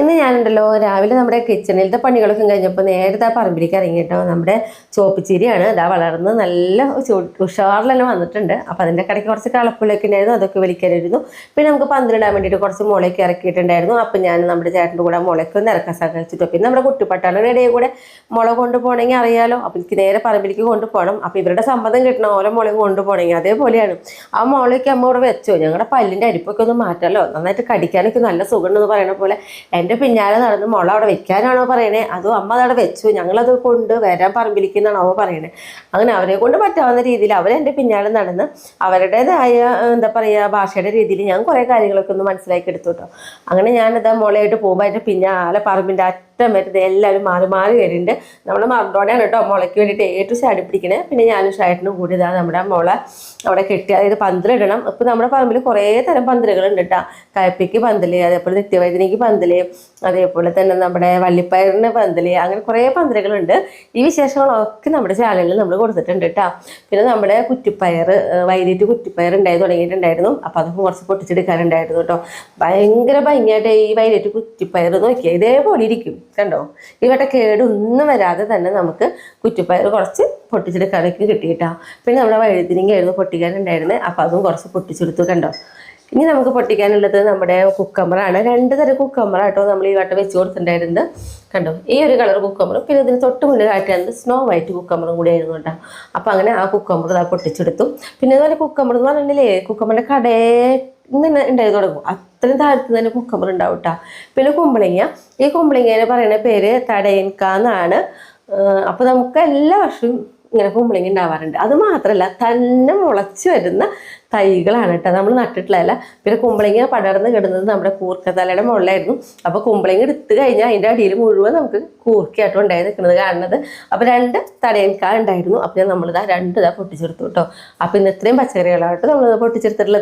ഇന്ന് ഞാനുണ്ടല്ലോ രാവിലെ നമ്മുടെ കിച്ചണിലത്തെ പണികളൊക്കെ കഴിഞ്ഞപ്പോൾ നേരത്തെ ആ പറമ്പിലേക്ക് ഇറങ്ങിയിട്ടോ നമ്മുടെ ചോപ്പിച്ചിരിയാണ്. ഇതാ വളർന്ന് നല്ല ഉഷാറിലെല്ലാം വന്നിട്ടുണ്ട്. അപ്പോൾ അതിന്റെ കടയ്ക്ക് കുറച്ച് കളപ്പുള്ളൊക്കെ ഉണ്ടായിരുന്നു അതൊക്കെ വിളിക്കാനായിരുന്നു പിന്നെ നമുക്ക് പന്തിലിടാൻ വേണ്ടിയിട്ട് കുറച്ച് മുളയൊക്കെ ഇറക്കിയിട്ടുണ്ടായിരുന്നു. അപ്പം ഞാൻ നമ്മുടെ ചേട്ടന്റെ കൂടെ മുളയ്ക്ക് ഒന്ന് ഇറക്കാൻ സഹായിച്ചിട്ടോ. പിന്നെ നമ്മുടെ കുട്ടിപ്പട്ടാളുടെ ഇടയിൽ കൂടെ മുള കൊണ്ടുപോകണമെങ്കിൽ അറിയാലോ. അപ്പോൾ എനിക്ക് നേരെ പറമ്പിലേക്ക് കൊണ്ടുപോകണം അപ്പോൾ ഇവരുടെ സമ്മതം കിട്ടണം ഓരോ മുളയും കൊണ്ടുപോകണമെങ്കിൽ അതേപോലെയാണ്. ആ മുളയ്ക്ക് അമ്മ ഇവിടെ വെച്ചോ. ഞങ്ങളുടെ പല്ലിന്റെ അരിപ്പൊക്കെ ഒന്ന് മാറ്റാമല്ലോ നന്നായിട്ട് കടിക്കാനൊക്കെ നല്ല സുഖമുണ്ടെന്ന് പറയുന്ന പോലെ എന്റെ പിന്നാലെ നടന്ന് മോളെ അവിടെ വെക്കാനാണോ പറയണേ? അതോ അമ്മ അതവിടെ വെച്ചു. ഞങ്ങളത് കൊണ്ട് വരാൻ പറമ്പിലിക്കുന്നാണോ അവ പറയണേ. അങ്ങനെ അവരെ കൊണ്ട് പറ്റാവുന്ന രീതിയിൽ അവരെന്റെ പിന്നാലെ നടന്ന് അവരുടേതായ എന്താ പറയുക ഭാഷയുടെ രീതിയിൽ ഞാൻ കുറേ കാര്യങ്ങളൊക്കെ ഒന്ന് മനസ്സിലാക്കി എടുത്തു കേട്ടോ. അങ്ങനെ ഞാനിതാ മുളയായിട്ട് പോകുമ്പോൾ അതിന്റെ പിന്നാലെ പറമ്പിന്റെ അറ്റം വരുന്നത്. എല്ലാവരും മാറി മാറി വരുന്നുണ്ട്. നമ്മൾ മറന്നോടെയാണ് കേട്ടോ മുളയ്ക്ക് വേണ്ടിയിട്ട് ഏറ്റവും ചാടി പിടിക്കണേ പിന്നെ ഞാനും ഷായിട്ടിനും കൂടി ഇതാ നമ്മുടെ മുള അവിടെ കെട്ടി അതായത് പന്തലിടണം ഇപ്പം നമ്മുടെ പറമ്പിൽ കുറേ തരം പന്തലുകളുണ്ട് കേട്ടോ. കയപ്പിക്ക് പന്തൽ അതേപോലെ നിത്യവൈദ്യനിക്ക് പന്തൽ അതേപോലെ തന്നെ നമ്മുടെ വള്ളിപ്പയറിന് പന്തൽ അങ്ങനെ കുറേ പന്തലുകളുണ്ട്. ഈ വിശേഷങ്ങളൊക്കെ നമ്മുടെ ചാനലിൽ നമ്മൾ കൊടുത്തിട്ടുണ്ട് കേട്ടോ. പിന്നെ നമ്മുടെ കുറ്റിപ്പയർ വൈകിട്ട് കുറ്റിപ്പയർ ഉണ്ടായി തുടങ്ങിയിട്ടുണ്ടായിരുന്നു. അപ്പോൾ അതൊക്കെ കുറച്ച് പൊട്ടിച്ചെടുക്കാനുണ്ടായിരുന്നു കേട്ടോ. ഭയങ്കര ഭംഗിയായിട്ട് ഈ വൈകിട്ട് കുറ്റിപ്പയർ നോക്കിയാൽ ഇതേപോലെ ഇരിക്കും. കണ്ടോ? ഇവിടെ കേടൊന്നും വരാതെ തന്നെ നമുക്ക് കുറ്റിപ്പയർ കുറച്ച് പൊട്ടിച്ചെടുക്കാനൊക്കെ കിട്ടിയിട്ടാ. പിന്നെ നമ്മുടെ വഴുതിനിങ്ങയായിരുന്നു പൊട്ടിക്കാനുണ്ടായിരുന്നത് അപ്പോൾ അതും കുറച്ച് പൊട്ടിച്ചെടുത്തു കണ്ടോ? ഇനി നമുക്ക് പൊട്ടിക്കാനുള്ളത് നമ്മുടെ കുക്കമ്പറാണ് രണ്ട് തരം കുക്കമ്പറ കേട്ടോ നമ്മൾ ഈ വട്ടം വെച്ച് കൊടുത്തിട്ടുണ്ടായിരുന്നത്. കണ്ടോ? ഈ ഒരു കളർ കുക്കമ്പറും പിന്നെ ഇതിന് തൊട്ട് മുന്നേ കാട്ടിയത് സ്നോ വൈറ്റ് കുക്കമ്പറും കൂടി ആയിരുന്നു കേട്ടോ. അപ്പോൾ അങ്ങനെ ആ കുക്കമ്പർ ഇതാ പൊട്ടിച്ചെടുത്തു. പിന്നെ അതുപോലെ കുക്കമ്പർ എന്ന് പറഞ്ഞിട്ടുണ്ടെങ്കിൽ കുക്കമ്പറിന്റെ കടയിൽ നിന്ന് ഉണ്ടായി തുടങ്ങും. അത്രയും താഴത്ത് തന്നെ കുക്കമ്പർ ഉണ്ടാവും പിന്നെ കുമ്പളങ്ങ. ഈ കുമ്പളങ്ങേനെ പറയുന്ന പേര് തടയൻക എന്നാണ് അപ്പോൾ നമുക്ക് എല്ലാ വർഷവും ഇങ്ങനെ കുമ്പളങ്ങ ഉണ്ടാവാറുണ്ട്. അത് മാത്രമല്ല തന്നെ മുളച്ച് വരുന്ന തൈകളാണ് കേട്ടോ നമ്മൾ നട്ടിട്ടുള്ളതല്ല. പിന്നെ കുമ്പളങ്ങ പടർന്ന് കിടന്നത് നമ്മുടെ കൂർക്കത്തലയുടെ മുകളിലായിരുന്നു. അപ്പോൾ കുമ്പളങ്ങ എടുത്തു കഴിഞ്ഞാൽ അതിന്റെ അടിയിൽ മുഴുവൻ നമുക്ക് കൂർക്കയായിട്ടും ഉണ്ടായി നിൽക്കുന്നത് കാണുന്നത്. അപ്പോൾ രണ്ട് തടയൻകാ ഉണ്ടായിരുന്നു. അപ്പോൾ ഞാൻ നമ്മളിതാ രണ്ടിതാ പൊട്ടിച്ചെടുത്തു കേട്ടോ. അപ്പോൾ ഇന്ന് ഇത്രയും പച്ചക്കറികളായിട്ട് നമ്മൾ പൊട്ടിച്ചെടുത്തിട്ടുള്ളത്.